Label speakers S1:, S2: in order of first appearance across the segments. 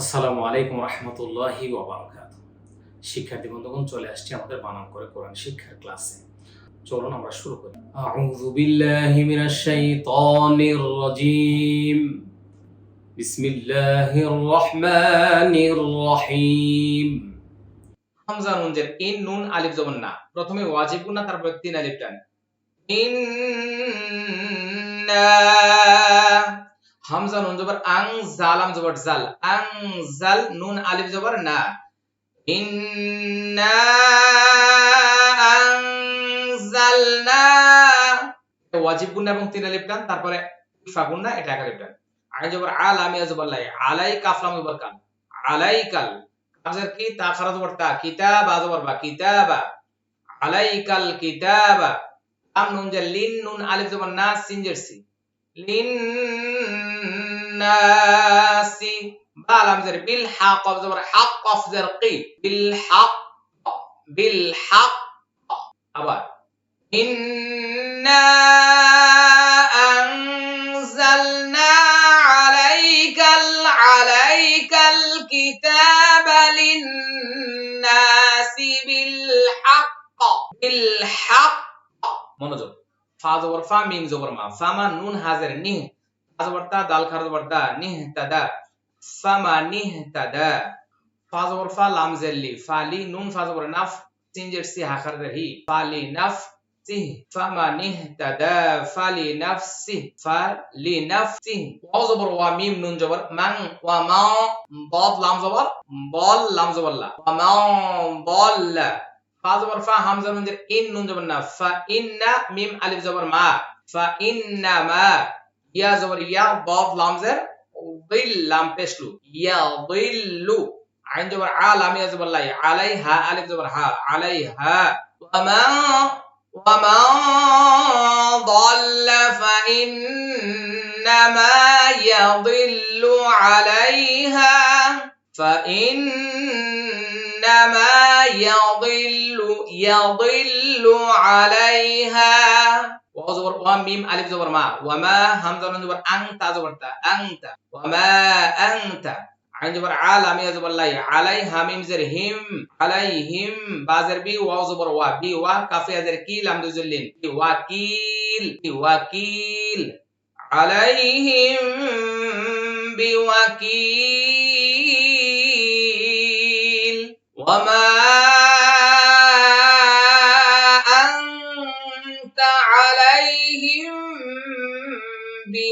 S1: আসসালামু আলাইকুম রহমতুল্লাহি ওবরাকাত শিক্ষার্থী বন্ধুগণ, চলে আসছি আমাদের বানান করে কোরআন শিক্ষার ক্লাসে। চলুন আমরা শুরু করি। আউযু বিল্লাহি মিনাশ শাইতানির বিসমিল্লাহির রহমানির রহিম।
S2: হামজা নুনজের ইন নুন আলিফ জবর না। প্রথমে ওয়াজিব গুনা তারপর তিন আলিফ টান। ইন্না হামজা নুন জবর, আং জালাম জবর জাল। আং জাল, নুন, আলিফ জবর, না। ইন্না ওয়াজিব এবং তিন আলিফ তারপরে ইফা গুনা এটা আইন জবর, আল, আমি জবর, লাই। আলাই কাফলাম জবর কান আলাইকাল। কাজের কি? তা খারাজ বর্তা কিতাব আজ বরবা কিতাবা। আলাইকাল কিতাবা। আম, নুন যে লিন, নুন, আলিফ জবর, না সিনজের সি লিন নাসি বা আলাম জের বিল হাক কফ জবর হাক কফ জের কি বিল হাক বিল হাক আবার ইন্না أنزلنا عليك عليك الكتاب للناس بالحق بالحق মনোযোগ ফা জবর ফা মিম জবর মা ফামা নুন হাজার নিহ আজ বর্তা দাল খারজ বর্তা, নিহতাদা ফামা নিহতাদা। ফাজ ওরফা লাম জেল্লি ফালি নুন, ফাজ ওর নাফ তিনজের সি হাখার রহি ফালি নাফ ফামা নিহতাদা ফালি নাফসি ফালি নাফসি ওয়াও জবর, ওয়া, মিম, নুন জবর মান ওয়া মা বদ, লাম জবর, বল, লাম জবর, লা। ওয়া মা বল ফা জবর ফা, হামজা, নুন, জের, ইন, নুন জবর, না। ফা ইন্না মিম, আলিফ জবর, মা। ফা ইন্না মা। زبر يا ضاد لام زر ضل لام يا ضل عين جبر عالم يا زبر لا عليها ألف زبر ها عليها وما ومن ضل فإنما يضل عليها. فإنما يضل يضل عليها. ওয়া জবর, ওয়া মিম আলিফ জবর মা, ওয়া মা হামজা নুন জবর আং তা তা আংতা, ওয়া মা আংতা। আইন জবর আল আমি জবর লাই আলাই হামিম জের হিম, আলাইহিম বাজের বি, ওয়া জবর ওয়া, বি ওয়া কাফি আজের কি লাম দুজুল্লিন কি ওয়াকিল কি ওয়াকিল আলাইহিম বিওয়াকিল ওয়া মা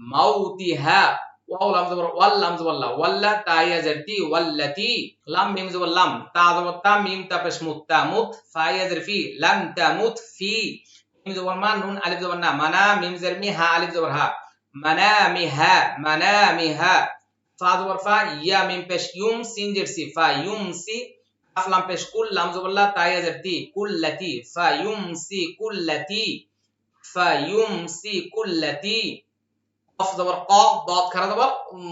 S2: মাউতি হা ওয়াও লাম জবর ওয়াল লাম জবর লা ওয়াল্লা তা ইয়া জারতি ওয়াল্লাতি লাম মিম জবর লাম তা জবর তা মিম তা পেশ মুত তা মুত ফা ইয়া জার ফি লাম তা মুত ফি মিম জবর মা নুন আলিফ জবর না মানা মিম জার মি হা আলিফ জবর হা মানামি হা মানামি হা ফা জবর ফা ইয়া মিম পেশ ইউম সিন জার সি ফা ইউম সি কাফ লাম পেশ কুল লাম জবর লা তা ইয়া জারতি কুল্লাতি ফা ইউম সি কুল্লাতি ফা ইউম সি কুল্লাতি قاف زبر قا ضاد كرا زبر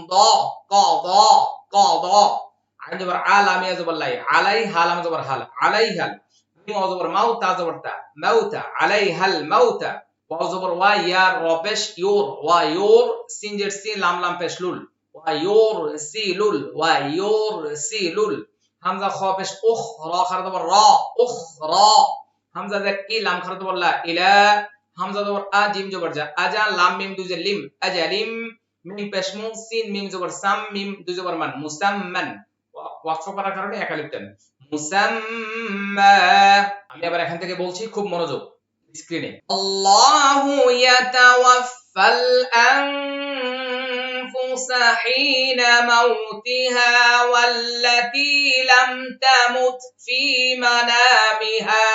S2: ضا قا ضا قا ضا عين زبر عالم يا زبر لاي علي هالم زبر هال علي هال ميم زبر موتا زبر تا موتا علي هال موتا واو زبر واي يا ربش يور وايور سينجر سين لام لام بش لول وايور سي لول وايور سي لول همزه خابش اخ را خرد بر را اخ را همزه ذك لام خرد بر لا اله হামজা জবর আ জিম জবর যা আজা লাম মিম দুজে লিম আজালিম মিম পেশমু সিন মিম জবর সাম মিম দুই জবর মান মুসাম্মান ওয়াকফ করার কারণে একালিফ টান মুসাম্মা আমি আবার এখান থেকে বলছি খুব মনোযোগ স্ক্রিনে আল্লাহু ইয়াতাওয়াফাল الأنفس حين موتها والتي لم تمت في منامها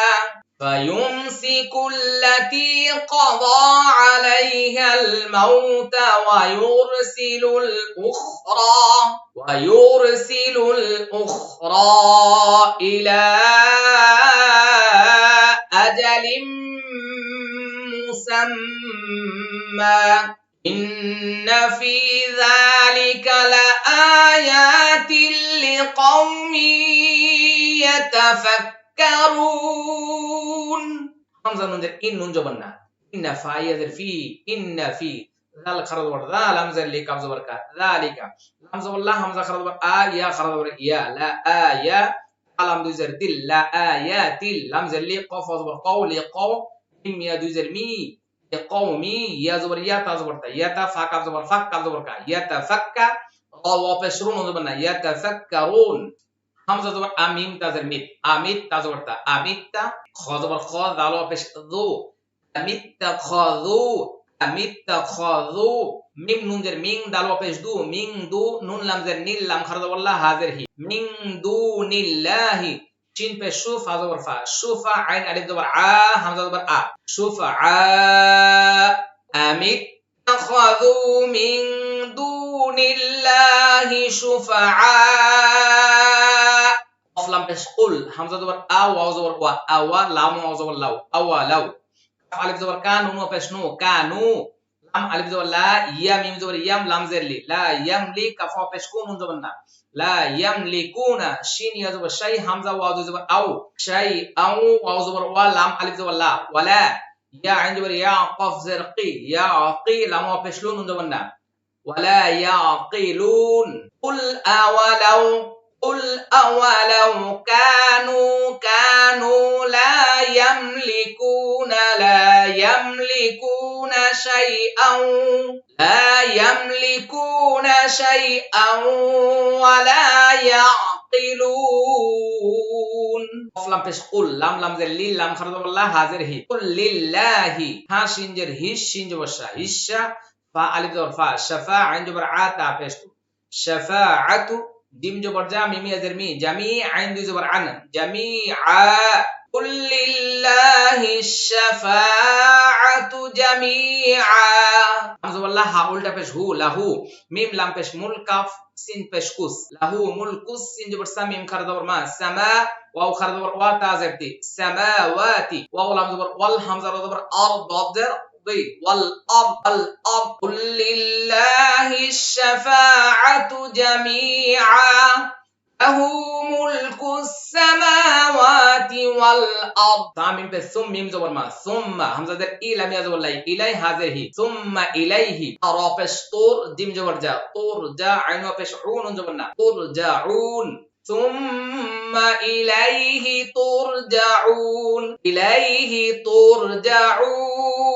S2: فيمسك التي قضى عليها الموت ويرسل الأخرى ويرسل الأخرى إلى أجل مسمى. إن في ذلك لآيات لقوم يتفكرون. হামজা নুন দের ইন নুন জবর না ইন্না ফাইয়াদের ফি ইন্না ফি জাল খারাদ বর জাল হামজা লি কাব জবর কা জালিকা হামজা বল্লাহ হামজা খারাদ বর আ ইয়া খারাদ বর ইয়া লা আ ইয়া আলাম দুই জার দিল লা আয়াতিল হামজা লি কফ জবর কাউ লি কাউ মিম ইয়া দুই জার মি قومي يا زبر يا تا زبر تا يا تا فا كاب زبر فك كاب زبر كا يا تفكر او وبشرون زبر يتفكرون হামজা জবর আমিম তাজের মিত আমিত তা জবর তা আমিত্তা, খ জবর খ পেশ দু আমিত্তা খাযু আমিত্তা খাযু মিম নুন জের মিং পেশ দু, মিং দু, নুন লাম জের নিল লাম হি মিং দু নিল্লাহি চিন পে জবর ফা আইন আলিফ জবর আ, হামজা জবর আ আ دون الله شفعاء. قف لام إيش قل. همزه زبر ا واو زبر وا اوا لام واو زبر لو. اوا لو. ألف زبر كانوا نون بس. نو. كانوا. لام ألف زبر لا. يا ميم زبر يم. لام زر لي. لا يملك كف بس. كون زبر نا. لا يملكون. شين يا زبر شيء حمزة واو زبر أو. شيء أو واو زبر وا لام ألف زبر لا. ولا. يا عند زبر يا. قف زرقي يا عقي لام واو بس. لون زبر نا. ولا يعقلون قل أولو قل أولو كانوا كانوا لا يملكون لا يملكون شيئا لا يملكون شيئا ولا يعقلون لم قل لم لم ذل لم خرد الله حاضر هي قل لله ها شنجر هي وشا هشا ফা আলিফ জবর ফা শাফা আইন জবর আ তা পেশ শাফাআতু ডিম জবর জা মিমি আজের মি জামি আইন দুই জবর আন জামি আ قل لله الشفاعة جميعا হামজা ওয়াল্লাহ হা উল্টা পেশ হু লাহু মিম লাম পেশ মুল কাফ সিন পেশ কুস লাহু মুলকুস সিন জবর সা মিম খার জবর মা সামা ওয়াও খার জবর ওয়া তা জবতি সামাওয়াতি ওয়াও লাম জবর ওয়াল হামজা জবর والأرض الأرض قل لله الشفاعة جميعا له ملك السماوات والأرض. تعميم بس ثم ميم زبر ما. ثم همزة در إلى ميا زبر لي. إلي هذه ثم إليه. أرافش طور ديم زبر جا. طور جا. عين وبش عون زبرنا طور جا عون. ثم إليه ترجعون إليه ترجعون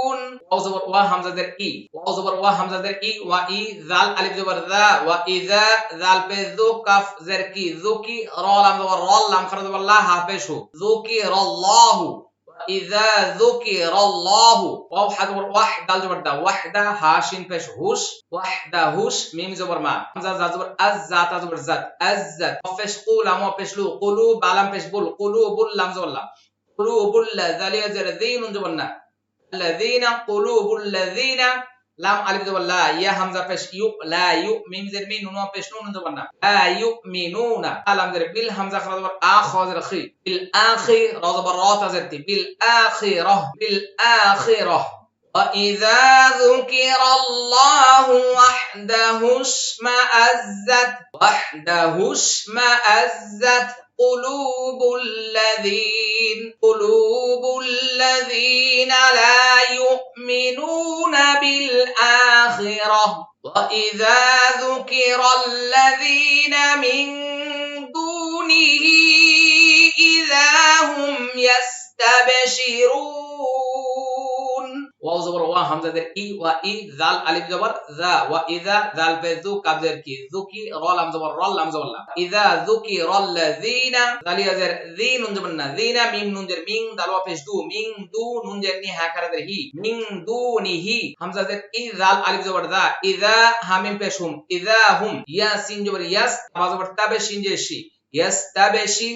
S2: ওয়া জবর ওয়া হামজাদের ই। ওয়া জবর ওয়া হামজাদের ই, ওয়া ই জাল আলিফ জবর জা ওয়া ইজা জাল পে জু, কাফ জের কি, জু কি, র লাম জবর র, লাম ফরাদ জবর লা, হা পে শু জু কি, র আল্লাহু ইজা জু যুকির আল্লাহ ওয়াও হাজবর ওয়াহদা জবর দা, ওয়াহদা পে শু হুশ। ওয়াহদা, হুশ, মিম জবর মা। হামজা, জা জবর, আজ, জা, তা জবর, জাত, আজ, জাত। পেশ কুলা মো পেশ লু, কুলু, বালাম, পেশ বুল, কুলু, বুল, লাম, জবর লাম। কুলু, বুল জালিয়া, জের দিন জবর না। الذين قلوب الذين لام ألف دبل لا يا حمزه فش يو لا يو ميم مين نون فش نون دبل لا. يؤمنون. الم زير بال حمزه خرا دبل اخ زير خي. بالآخر راض برات زير تي بالآخرة بالآخرة. وإذا ذكر الله وحده اشمأزت وحده اشمأزت. قلوب الذين قلوب الذين لا يؤمنون بالآخرة. وإذا ذكر الذين من دونه إذا هم يستبشرون. واو زبر وا همزه در ای و ای ذال الف زبر ذا و اذا ذال به ذو کب زر کی ذکی را لام زبر را لام زبر لا اذا ذکر الذين ذال زر ذین نون زبر نا ذین میم نون زر مین دال وا پیش دو مین دو نون زر نی ها کر در هی مین دونه همزه در ای ذال الف زبر ذا اذا همین پیش هم اذا هم یا سین زبر یس با زبر تب شین جشی ইয়াস্তাবেশি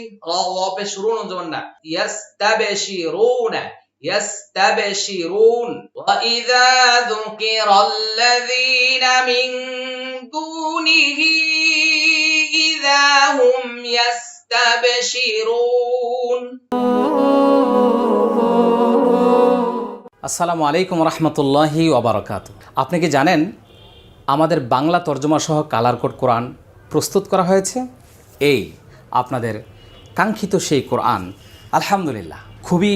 S2: র ওয়া পেশ রুন জবান না ইয়াস্তাবেশিরুনা يستبشرون وإذا ذكر الذين من دونه إذا هم يستبشرون
S1: আসসালামু আলাইকুম রহমতুল্লাহি ওবরাকাত আপনি কি জানেন আমাদের বাংলা তর্জমা সহ কালার কোড কোরআন প্রস্তুত করা হয়েছে এই আপনাদের কাঙ্ক্ষিত সেই কোরআন আলহামদুলিল্লাহ খুবই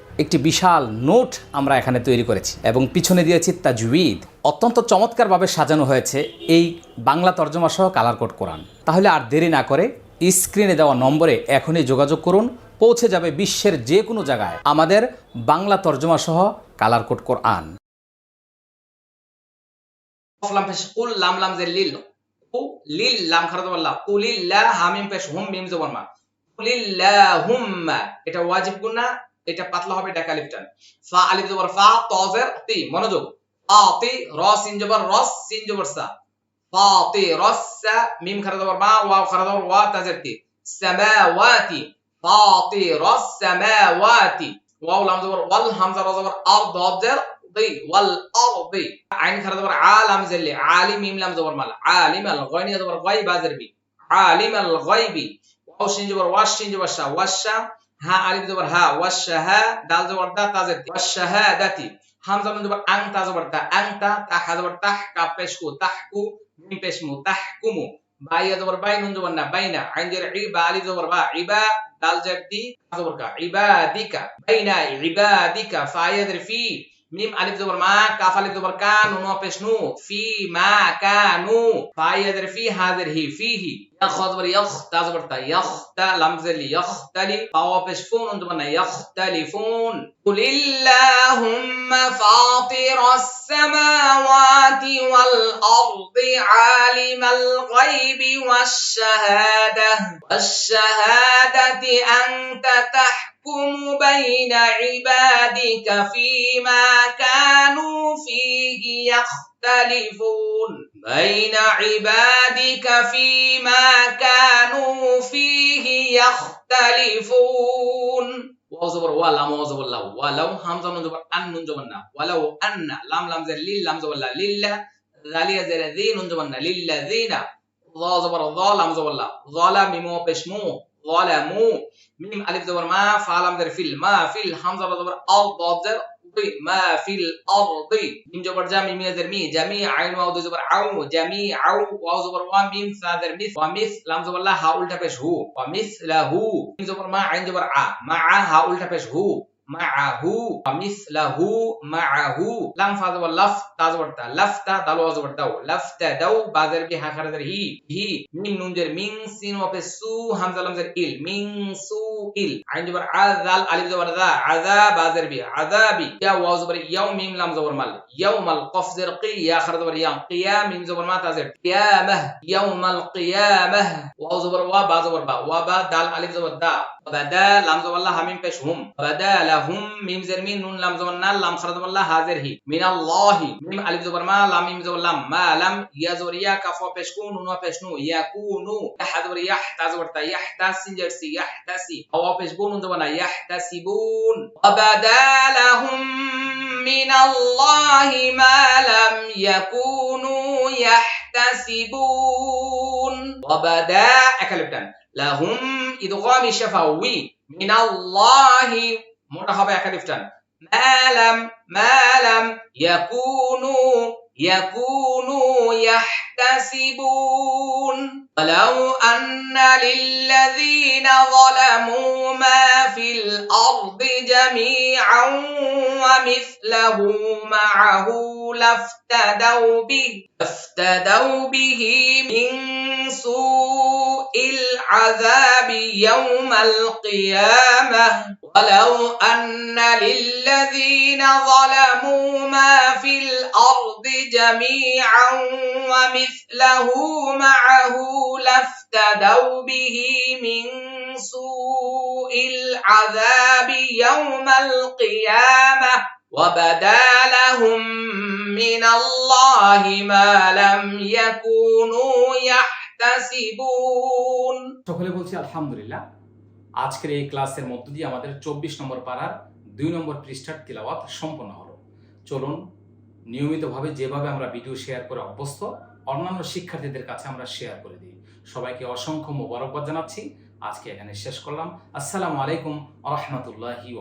S1: একটি বিশাল নোট আমরা এখানে তৈরি করেছি এবং পিছনে দিয়েছি তাজউইদ। অত্যন্ত চমৎকারভাবে সাজানো হয়েছে এই বাংলা তর্জমা সহ কালার কোড কোরআন তাহলে আর দেরি না করে স্ক্রিনে দেওয়া নম্বরে এখনই যোগাযোগ করুন, পৌঁছে যাবে বিশ্বের যে কোনো জায়গায় আমাদের বাংলা তর্জমা সহ কালার কোড কোরআন
S2: যে লিল লিল লাম হুম এটা ওয়াজিব গুনা এটা পাতলা হবে ডাকা আলিফ টান। ফা, আলিফ জবর, ফা তজের তি, মনোযোগ। আতি র, সিন জবর, রস, সিন জবর, সা। ফাতি রস, সা, মিম, খারা জবর, মা ওয়া খারা জবর, ওয়া, তাজের, তি। সামাওয়াতি। ফাতি রস, সামাওয়াতি। ওয়াও, লাম জবর, ওয়াল, হামজা, র জবর আর দজের তি ওয়াল আরদি আইন, খারা জবর আলাম জেলি আলি, মিম, লাম, জবর, মাল। আলিম আল গায়নি জবর, গায়ব বি আলিম আল গায়বি। ওয়াও, সিন জবর ওয়াশ সিন জবর, সা। ওয়াশ হা আলিফ জবর হা, ওয়াশাহা দাল জবর দা, তাজের ওয়াশাহাদাতি হামজা নুন জবর আং তা জবর তা আংতা তা হা জবর তাহ কা পেশকু, তাহকু মিম পেশমু, তাহকুমু। বাইয়া জবর বাই, নুন জবর না, বাইনা। আইন জের ই বা আলিফ জবর বা, ইবা, দাল জের দি জবর কা। ইবাদিকা। বাইনা, ইবাদিকা। ফায়া জের ফি, মিম আলিফ জবর মা, কাফ আলিফ জবর কা, নুন পেশনু। ফি মা কা, নু। জের ফি, হাজির হি ফিহি زبر يخ تا زبر تا يخ تا لمز اللي يختلي فاو بشفون أنتم يختلفون قل اللهم فاطر السماوات والأرض عالم الغيب والشهادة. والشهادة أنت تحكم بين عبادك فيما كانوا فيه يختلفون بين عبادك فيما كانوا فيه يختلفون. وزبر ولم وزبر لو ولو همزة من زبر أن من زبرنا ولو أن لام لام زر لل لام زبر لا لله ذالي زر ذي من زبرنا للذين ظا زبر ظا لام زبر لا ظلم مو. بشمو ظلموا ميم ألف زبر ما فعلم زر فيل ما فيل همزة زبر أو ضاد زر মা ফিল আরদি মিম জবর জা মিম ইয়াজের মি জামি আইন ওয়া জবর আউ জামি আউ ওয়া জবর ওয়া মিম সাদের মিস ওয়া মিস লাম জবর লা হা উল্টা পেশ হু ওয়া মিস লাহু মিম জবর মা আইন জবর আ মা আ হু মাআহু, মিসলাহু মাআহু, লাম ফা জবর লাফ তা জবর দাল ওয়া জবর দাও লাফতা দাও বা জের কি হাকার জের হি হি মিম নুন জের মিং, সিন ওয়া লাম জের ইল ইয়া মাল কফ জের কি, ইয়া, খার জবর ইয়াম কিয়াম মিম জবর মা, তা জের, কিয়ামাহ ইয়াউমাল কিয়ামাহ ওয়া জবর ওয়া, বা জবর বা, ওয়া, বা, দাল, আলিফ জবর দা بدا لام زبر الله همين پیش هم. بدا لهم ميم زر مين نون لام زبر نال لام خرج الله حاضر هي من الله. ميم الف زبر ما لام ميم زبر لام ما لم يا زبر يا كف پیش كون نون پیش نو. يكونو يح زبر يح تا زبر تا. يحتسي جرسي يحتسي أو پیش بون نون زبر يحتسبون وبدا لهم من الله ما لم يكونوا يحتسبون وبدا اكلبتن لهم إدغام شفوي من الله. مرحبا يا كريفتان ما لم ما لم يكونوا يكونوا يحتسبون. ولو أن للذين ظلموا ما في الأرض جميعا ومثله معه لافتدوا به لافتدوا به من سوء العذاب يوم القيامة. ولو أن للذين ظلموا ما في الأرض جميعا ومثله معه لافتدوا به من سوء العذاب يوم القيامة وبدا لهم من الله ما لم يكونوا يحتسبون
S1: সকলে বলছি আলহামদুলিল্লাহ আজকের এই ক্লাসের মধ্য দিয়ে আমাদের চব্বিশ নম্বর পাড়ার দুই নম্বর পৃষ্ঠার তিলাওয়াত সম্পন্ন হলো চলুন নিয়মিতভাবে যেভাবে আমরা ভিডিও শেয়ার করে অভ্যস্ত অন্যান্য শিক্ষার্থীদের কাছে আমরা শেয়ার করে দিই। সবাইকে অসংখ্য মোবারকবাদ জানাচ্ছি। আজকে এখানে শেষ করলাম। আসসালামু আলাইকুম রহমতুল্লাহি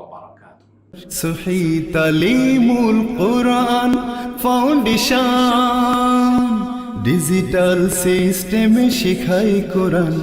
S3: ডিজিটাল সিস্টেমে শিখাই কোরআন।